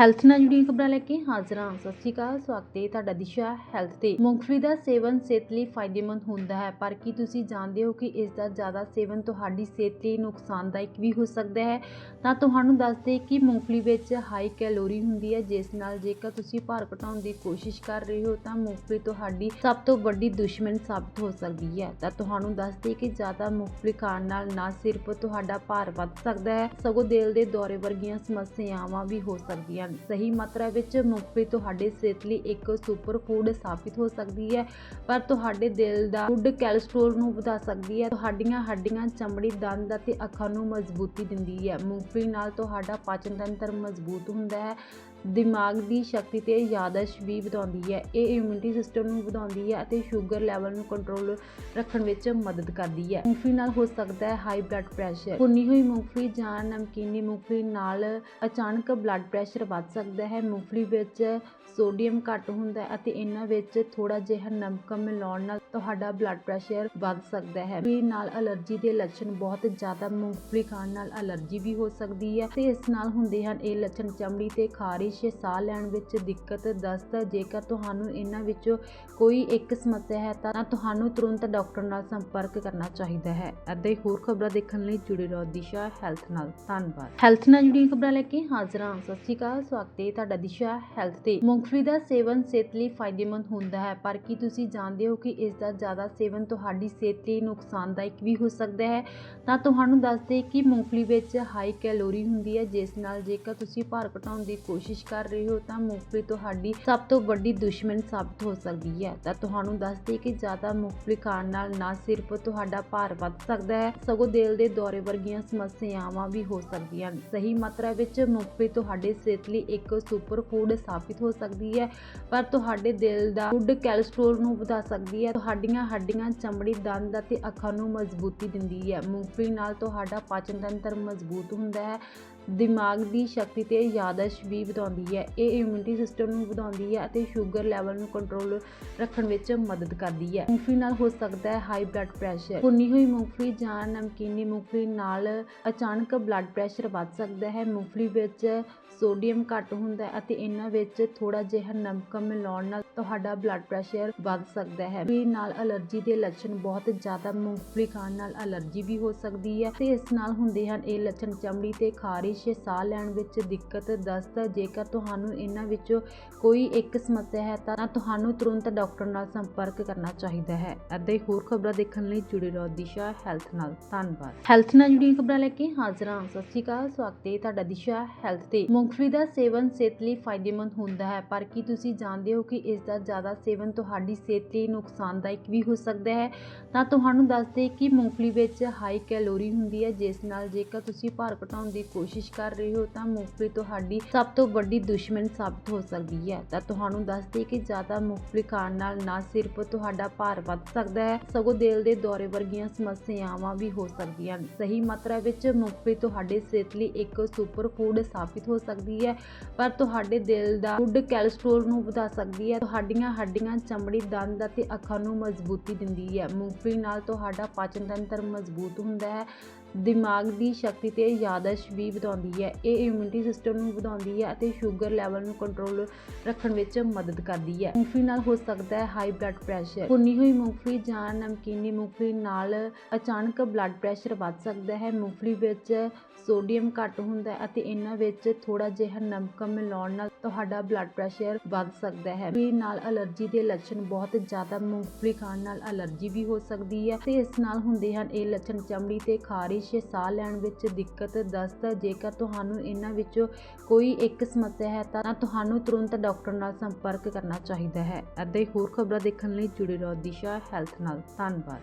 Health ਨਾਲ ਜੁੜੀਆਂ ਖਬਰਾਂ ਲੈ ਕੇ ਹਾਜ਼ਰ ਹਾਂ। ਸਤਿ ਸ਼੍ਰੀ ਅਕਾਲ, ਸਵਾਗਤ ਹੈ ਤੁਹਾਡਾ ਦਿਸ਼ਾ ਹੈਲਥ ਤੇ। ਮੂੰਗਫਲੀ ਦਾ ਸੇਵਨ ਸਿਹਤ ਲਈ ਫਾਇਦੇਮੰਦ ਹੁੰਦਾ ਹੈ, ਪਰ ਕੀ ਤੁਸੀਂ ਜਾਣਦੇ ਹੋ ਕਿ ਇਸ ਦਾ ਜ਼ਿਆਦਾ ਸੇਵਨ ਤੁਹਾਡੀ ਸਿਹਤ ਲਈ ਨੁਕਸਾਨਦਾਇਕ ਵੀ ਹੋ ਸਕਦਾ ਹੈ? ਤਾਂ ਤੁਹਾਨੂੰ ਦੱਸ ਦੇ ਕਿ ਮੂੰਗਫਲੀ ਵਿੱਚ ਹਾਈ ਕੈਲੋਰੀ ਹੁੰਦੀ ਹੈ, ਜਿਸ ਨਾਲ ਜੇਕਰ ਤੁਸੀਂ ਭਾਰ ਘਟਾਉਣ ਦੀ ਕੋਸ਼ਿਸ਼ ਕਰ ਰਹੇ ਹੋ, ਤਾਂ ਮੂੰਗਫਲੀ ਤੁਹਾਡੀ ਸਭ ਤੋਂ ਵੱਡੀ ਦੁਸ਼ਮਣ ਸਾਬਤ ਹੋ ਸਕਦੀ ਹੈ। ਤਾਂ ਤੁਹਾਨੂੰ ਦੱਸਦੇ ਕਿ ਜ਼ਿਆਦਾ ਮੂੰਗਫਲੀ ਖਾਣ ਨਾਲ ਨਾ ਸਿਰਫ ਤੁਹਾਡਾ ਭਾਰ ਵੱਧ ਸਕਦਾ ਹੈ, ਸਗੋਂ ਦਿਲ ਦੇ ਦੌਰੇ ਵਰਗੀਆਂ ਸਮੱਸਿਆਵਾਂ ਵੀ ਹੋ ਸਕਦੀਆਂ ਹਨ ਸਹੀ ਮਾਤਰਾ ਵਿੱਚ ਮੂੰਗਫਲੀ ਤੁਹਾਡੇ ਸਿਹਤ ਲਈ ਇੱਕ ਸੁਪਰ ਫੂਡ ਸਾਬਿਤ ਹੋ ਸਕਦੀ ਹੈ, ਪਰ ਤੁਹਾਡੇ ਦਿਲ ਦਾ ਗੁੱਡ ਕੋਲੇਸਟ੍ਰੋਲ ਨੂੰ ਵਧਾ ਸਕਦੀ ਹੈ। ਤੁਹਾਡੀਆਂ ਹੱਡੀਆਂ ਚਮੜੀ, ਦੰਦ ਅਤੇ ਅੱਖਾਂ ਨੂੰ ਮਜ਼ਬੂਤੀ ਦਿੰਦੀ ਹੈ। ਮੂੰਗਫਲੀ ਨਾਲ ਤੁਹਾਡਾ ਪਾਚਨ ਤੰਤਰ ਮਜ਼ਬੂਤ ਹੁੰਦਾ ਹੈ। ਦਿਮਾਗ ਦੀ ਸ਼ਕਤੀ ਤੇ ਯਾਦਸ਼ ਵੀ ਵਧਾਉਂਦੀ ਹੈ। ਇਹ ਇਮਿਊਨਿਟੀ ਸਿਸਟਮ ਨੂੰ ਵਧਾਉਂਦੀ ਹੈ ਅਤੇ ਸ਼ੂਗਰ ਲੈਵਲ ਨੂੰ ਕੰਟਰੋਲ ਰੱਖਣ ਵਿੱਚ ਮਦਦ ਕਰਦੀ ਹੈ। ਮੂੰਗਫਲੀ ਨਾਲ ਹੋ ਸਕਦਾ ਹੈ ਹਾਈ ਬਲੱਡ ਪ੍ਰੈਸ਼ਰ ਭੁੰਨੀ ਹੋਈ ਮੂੰਗਫਲੀ ਜਾਂ ਨਮਕੀਨੀ ਮੂੰਗਫਲੀ ਨਾਲ ਅਚਾਨਕ ਬਲੱਡ ਪ੍ਰੈਸ਼ਰ ਵੱਧ ਸਕਦਾ ਹੈ। ਮੂੰਗਫਲੀ ਵਿੱਚ ਸੋਡੀਅਮ ਘੱਟ ਹੁੰਦਾ ਹੈ ਅਤੇ ਇਹਨਾਂ ਵਿੱਚ ਥੋੜਾ ਜਿਹਾ ਨਮਕ ਮਿਲਾਉਣ ਨਾਲ ਤੁਹਾਡਾ ਬਲੱਡ ਪ੍ਰੈਸ਼ਰ ਵੱਧ ਸਕਦਾ ਹੈ। ਮੂੰਗਫਲੀ ਨਾਲ ਅਲਰਜੀ ਦੇ ਲੱਛਣ ਬਹੁਤ ਜ਼ਿਆਦਾ। ਮੂੰਗਫਲੀ ਖਾਣ ਨਾਲ ਅਲਰਜੀ ਵੀ ਹੋ ਸਕਦੀ ਹੈ ਤੇ ਇਸ ਨਾਲ ਹੁੰਦੇ ਹਨ ਇਹ ਲੱਛਣ ਚਮੜੀ ਤੇ ਖਾਰਿਸ਼ ਸਾਹ ਲੈਣ ਵਿੱਚ ਦਿੱਕਤ ਦਸਤ ਜੇਕਰ ਤੁਹਾਨੂੰ ਇਹਨਾਂ ਵਿੱਚੋਂ ਕੋਈ ਇੱਕ ਸਮੱਸਿਆ ਹੈ, ਤਾਂ ਤੁਹਾਨੂੰ ਤੁਰੰਤ ਡਾਕਟਰ ਨਾਲ ਸੰਪਰਕ ਕਰਨਾ ਚਾਹੀਦਾ ਹੈ ਅਤੇ ਹੀ ਹੋਰ ਖਬਰਾਂ ਦੇਖਣ ਲਈ ਜੁੜੇ ਰਹੋ ਦਿਸ਼ਾ ਹੈਲਥ ਨਾਲ। ਧੰਨਵਾਦ। ਹੈਲਥ ਨਾਲ ਜੁੜੀਆਂ ਖਬਰਾਂ ਲੈ ਕੇ ਹਾਜ਼ਰ ਹਾਂ। ਸਤਿ ਸ਼੍ਰੀ ਅਕਾਲ, ਸਵਾਗਤ ਹੈ ਤੁਹਾਡਾ ਦਿਸ਼ਾ ਹੈਲਥ ਤੇ। ਮੂੰਗਫਲੀ ਦਾ ਸੇਵਨ ਸਿਹਤ ਲਈ ਫਾਇਦੇਮੰਦ ਹੁੰਦਾ ਹੈ, ਪਰ ਕੀ ਤੁਸੀਂ ਜਾਣਦੇ ਹੋ ਕਿ ਇਸ ਦਾ ਜ਼ਿਆਦਾ ਸੇਵਨ ਤੁਹਾਡੀ ਸਿਹਤ ਲਈ ਨੁਕਸਾਨਦਾਇਕ ਵੀ ਹੋ ਸਕਦਾ ਹੈ? ਤਾਂ ਤੁਹਾਨੂੰ ਦੱਸਦੇ ਕਿ ਮੂੰਗਫਲੀ ਵਿੱਚ ਹਾਈ ਕੈਲੋਰੀ ਹੁੰਦੀ ਹੈ, ਜਿਸ ਨਾਲ ਜੇਕਰ ਤੁਸੀਂ ਭਾਰ ਘਟਾਉਣ ਦੀ ਕੋਸ਼ਿਸ਼ ਕਰ ਰਹੇ ਹੋ ਤਾਂ ਮੂੰਗਫਲੀ ਤੁਹਾਡੀ ਸਭ ਤੋਂ ਵੱਡੀ ਦੁਸ਼ਮਣ ਸਾਬਤ ਹੋ ਸਕਦੀ ਹੈ। ਤਾਂ ਤੁਹਾਨੂੰ ਦੱਸਦੇ ਕਿ ਜ਼ਿਆਦਾ ਮੂੰਗਫਲੀ ਖਾਣ ਨਾਲ ਨਾ ਸਿਰਫ ਤੁਹਾਡਾ ਭਾਰ ਵੱਧ ਸਕਦਾ ਹੈ, ਸਗੋਂ ਦਿਲ ਦੇ ਦੌਰੇ ਵਰਗੀਆਂ ਸਮੱਸਿਆਵਾਂ ਵੀ ਹੋ ਸਕਦੀਆਂ ਹਨ। ਸਹੀ ਮਾਤਰਾ ਵਿੱਚ ਮੂੰਗਫਲੀ ਤੁਹਾਡੇ ਸਿਹਤ ਲਈ ਇੱਕ ਸੁਪਰ ਫੂਡ ਸਾਬਿਤ ਹੋ ਸਕਦੀ ਹੈ, ਪਰ ਤੁਹਾਡੇ ਦਿਲ ਦਾ ਗੁੱਡ ਕੋਲੇਸਟ੍ਰੋਲ ਨੂੰ ਵਧਾ ਸਕਦੀ ਹੈ। ਤੁਹਾਡੀਆਂ ਹੱਡੀਆਂ ਚਮੜੀ, ਦੰਦ ਅਤੇ ਅੱਖਾਂ ਨੂੰ ਮਜ਼ਬੂਤੀ ਦਿੰਦੀ ਹੈ। ਮੂੰਗਫਲੀ ਨਾਲ ਤੁਹਾਡਾ ਪਾਚਨ ਤੰਤਰ ਮਜ਼ਬੂਤ ਹੁੰਦਾ ਹੈ ਦਿਮਾਗ ਦੀ ਸ਼ਕਤੀ ਤੇ ਯਾਦਸ਼ ਵੀ ਵਧਾਉਂਦੀ ਹੈ। ਇਹ ਇਮਿਊਨਿਟੀ ਸਿਸਟਮ ਨੂੰ ਵਧਾਉਂਦੀ ਹੈ ਅਤੇ ਸ਼ੂਗਰ ਲੈਵਲ ਨੂੰ ਕੰਟਰੋਲ ਰੱਖਣ ਵਿੱਚ ਮਦਦ ਕਰਦੀ ਹੈ। ਮੂੰਗਫਲੀ ਨਾਲ ਹੋ ਸਕਦਾ ਹੈ ਹਾਈ ਬਲੱਡ ਪ੍ਰੈਸ਼ਰ ਭੁੰਨੀ ਹੋਈ ਮੂੰਗਫਲੀ ਜਾਂ ਨਮਕੀਨੀ ਮੂੰਗਫਲੀ ਨਾਲ ਅਚਾਨਕ ਬਲੱਡ ਪ੍ਰੈਸ਼ਰ ਵੱਧ ਸਕਦਾ ਹੈ। ਮੂੰਗਫਲੀ ਵਿੱਚ ਸੋਡੀਅਮ ਘੱਟ ਹੁੰਦਾ ਹੈ ਅਤੇ ਇਹਨਾਂ ਵਿੱਚ ਥੋੜਾ ਜਿਹਾ ਨਮਕ ਮਿਲਾਉਣ ਨਾਲ ਤੁਹਾਡਾ ਬਲੱਡ ਪ੍ਰੈਸ਼ਰ ਵੱਧ ਸਕਦਾ ਹੈ। ਮੂੰਗਫਲੀ ਨਾਲ ਅਲਰਜੀ ਦੇ ਲੱਛਣ ਬਹੁਤ ਜ਼ਿਆਦਾ। ਮੂੰਗਫਲੀ ਖਾਣ ਨਾਲ ਅਲਰਜੀ ਵੀ ਹੋ ਸਕਦੀ ਹੈ ਤੇ ਇਸ ਨਾਲ ਹੁੰਦੇ ਹਨ ਇਹ ਲੱਛਣ ਚਮੜੀ ਤੇ ਖਾਰਿਸ਼ ਸਾਹ ਲੈਣ ਵਿੱਚ ਦਿੱਕਤ ਦਸਤ ਜੇਕਰ ਤੁਹਾਨੂੰ ਇਹਨਾਂ ਵਿੱਚੋਂ ਕੋਈ ਇੱਕ ਸਮੱਸਿਆ ਹੈ, ਤਾਂ ਤੁਹਾਨੂੰ ਤੁਰੰਤ ਡਾਕਟਰ ਨਾਲ ਸੰਪਰਕ ਕਰਨਾ ਚਾਹੀਦਾ ਹੈ। ਅਤੇ ਹੀ ਹੋਰ ਖਬਰਾਂ ਦੇਖਣ ਲਈ ਜੁੜੇ ਰਹੋ ਦਿਸ਼ਾ ਹੈਲਥ ਨਾਲ। ਧੰਨਵਾਦ। ਹੈਲਥ ਨਾਲ ਜੁੜੀਆਂ ਖਬਰਾਂ ਲੈ ਕੇ ਹਾਜ਼ਰ ਹਾਂ। ਸਤਿ ਸ਼੍ਰੀ ਅਕਾਲ। ਸਵਾਗਤ ਹੈ ਤੁਹਾਡਾ ਦਿਸ਼ਾ ਹੈਲਥ ਤੇ। ਮੂੰਗਫਲੀ ਦਾ ਸੇਵਨ ਸਿਹਤ ਲਈ ਫਾਇਦੇਮੰਦ ਹੁੰਦਾ ਹੈ। ਪਰ ਕੀ ਤੁਸੀਂ ਜਾਣਦੇ ਹੋ ਕਿ ਇਸ ਦਾ ਜ਼ਿਆਦਾ ਸੇਵਨ ਤੁਹਾਡੀ ਸਿਹਤ ਲਈ ਨੁਕਸਾਨਦਾਇਕ ਵੀ ਹੋ ਸਕਦਾ ਹੈ? ਤਾਂ ਤੁਹਾਨੂੰ ਦੱਸਦੇ ਕਿ ਮੂੰਗਫਲੀ ਵਿੱਚ ਹਾਈ ਕੈਲੋਰੀ ਹੁੰਦੀ ਹੈ, ਜਿਸ ਨਾਲ ਜੇਕਰ ਤੁਸੀਂ ਭਾਰ ਘਟਾਉਣ ਦੀ ਕੋਸ਼ਿਸ਼ ਕਰ ਰਹੇ ਹੋ ਤਾਂ ਮੂੰਗਫਲੀ ਤੁਹਾਡੀ ਸਭ ਤੋਂ ਵੱਡੀ ਦੁਸ਼ਮਣ ਸਾਬਤ ਹੋ ਸਕਦੀ ਹੈ। ਤਾਂ ਤੁਹਾਨੂੰ ਦੱਸਦੇ ਕਿ ਜ਼ਿਆਦਾ ਮੂੰਗਫਲੀ ਖਾਣ ਨਾਲ ਨਾ ਸਿਰਫ ਤੁਹਾਡਾ ਭਾਰ ਵੱਧ ਸਕਦਾ ਹੈ, ਸਗੋਂ ਦਿਲ ਦੇ ਦੌਰੇ ਵਰਗੀਆਂ ਸਮੱਸਿਆਵਾਂ ਵੀ ਹੋ ਸਕਦੀਆਂ ਹਨ। ਸਹੀ ਮਾਤਰਾ ਵਿੱਚ ਮੂੰਗਫਲੀ ਤੁਹਾਡੇ ਸਿਹਤ ਲਈ ਇੱਕ ਸੁਪਰ ਫੂਡ ਸਾਬਿਤ ਹੋ ਸਕਦੀ ਹੈ, ਪਰ ਤੁਹਾਡੇ ਦਿਲ ਦਾ ਗੁੱਡ ਕੋਲੇਸਟ੍ਰੋਲ ਨੂੰ ਵਧਾ ਸਕਦੀ ਹੈ। ਤੁਹਾਡੀਆਂ ਹੱਡੀਆਂ ਚਮੜੀ, ਦੰਦ ਅਤੇ ਅੱਖਾਂ ਨੂੰ ਮਜ਼ਬੂਤੀ ਦਿੰਦੀ ਹੈ। ਮੂੰਗਫਲੀ ਨਾਲ ਤੁਹਾਡਾ ਪਾਚਨ ਤੰਤਰ ਮਜ਼ਬੂਤ ਹੁੰਦਾ ਹੈ ਦਿਮਾਗ ਦੀ ਸ਼ਕਤੀ ਤੇ ਯਾਦਸ਼ ਵੀ ਵਧਾਉਂਦੀ ਹੈ। ਇਹ ਇਮਿਊਨਿਟੀ ਸਿਸਟਮ ਨੂੰ ਵਧਾਉਂਦੀ ਹੈ ਅਤੇ ਸ਼ੂਗਰ ਲੈਵਲ ਨੂੰ ਕੰਟਰੋਲ ਰੱਖਣ ਵਿੱਚ ਮਦਦ ਕਰਦੀ ਹੈ। ਮੂੰਗਫਲੀ ਨਾਲ ਹੋ ਸਕਦਾ ਹੈ ਹਾਈ ਬਲੱਡ ਪ੍ਰੈਸ਼ਰ ਭੁੰਨੀ ਹੋਈ ਮੂੰਗਫਲੀ ਜਾਂ ਨਮਕੀਨੀ ਮੂੰਗਫਲੀ ਨਾਲ ਅਚਾਨਕ ਬਲੱਡ ਪ੍ਰੈਸ਼ਰ ਵੱਧ ਸਕਦਾ ਹੈ। ਮੂੰਗਫਲੀ ਵਿੱਚ ਸੋਡੀਅਮ ਘੱਟ ਹੁੰਦਾ ਹੈ ਅਤੇ ਇਹਨਾਂ ਵਿੱਚ ਥੋੜਾ ਜਿਹਾ ਨਮਕ ਮਿਲਾਉਣ ਨਾਲ ਤੁਹਾਡਾ ਬਲੱਡ ਪ੍ਰੈਸ਼ਰ ਵੱਧ ਸਕਦਾ ਹੈ। ਮੂੰਗਫਲੀ ਨਾਲ ਅਲਰਜੀ ਦੇ ਲੱਛਣ ਬਹੁਤ ਜ਼ਿਆਦਾ। ਮੂੰਗਫਲੀ ਖਾਣ ਨਾਲ ਅਲਰਜੀ ਵੀ ਹੋ ਸਕਦੀ ਹੈ ਤੇ ਇਸ ਨਾਲ ਹੁੰਦੇ ਹਨ ਇਹ ਲੱਛਣ ਚਮੜੀ ਤੇ ਖਾਰਿਸ਼ ਸਾਹ ਲੈਣ ਵਿੱਚ ਦਿੱਕਤ ਦਸਤ ਜੇਕਰ ਤੁਹਾਨੂੰ ਇਹਨਾਂ ਵਿੱਚੋਂ ਕੋਈ ਇੱਕ ਸਮੱਸਿਆ ਹੈ, ਤਾਂ ਤੁਹਾਨੂੰ ਤੁਰੰਤ ਡਾਕਟਰ ਨਾਲ ਸੰਪਰਕ ਕਰਨਾ ਚਾਹੀਦਾ ਹੈ ਅਤੇ ਹੋਰ ਖਬਰਾਂ ਦੇਖਣ ਲਈ ਜੁੜੇ ਰਹੋ ਦਿਸ਼ਾ ਹੈਲਥ ਨਾਲ। ਧੰਨਵਾਦ।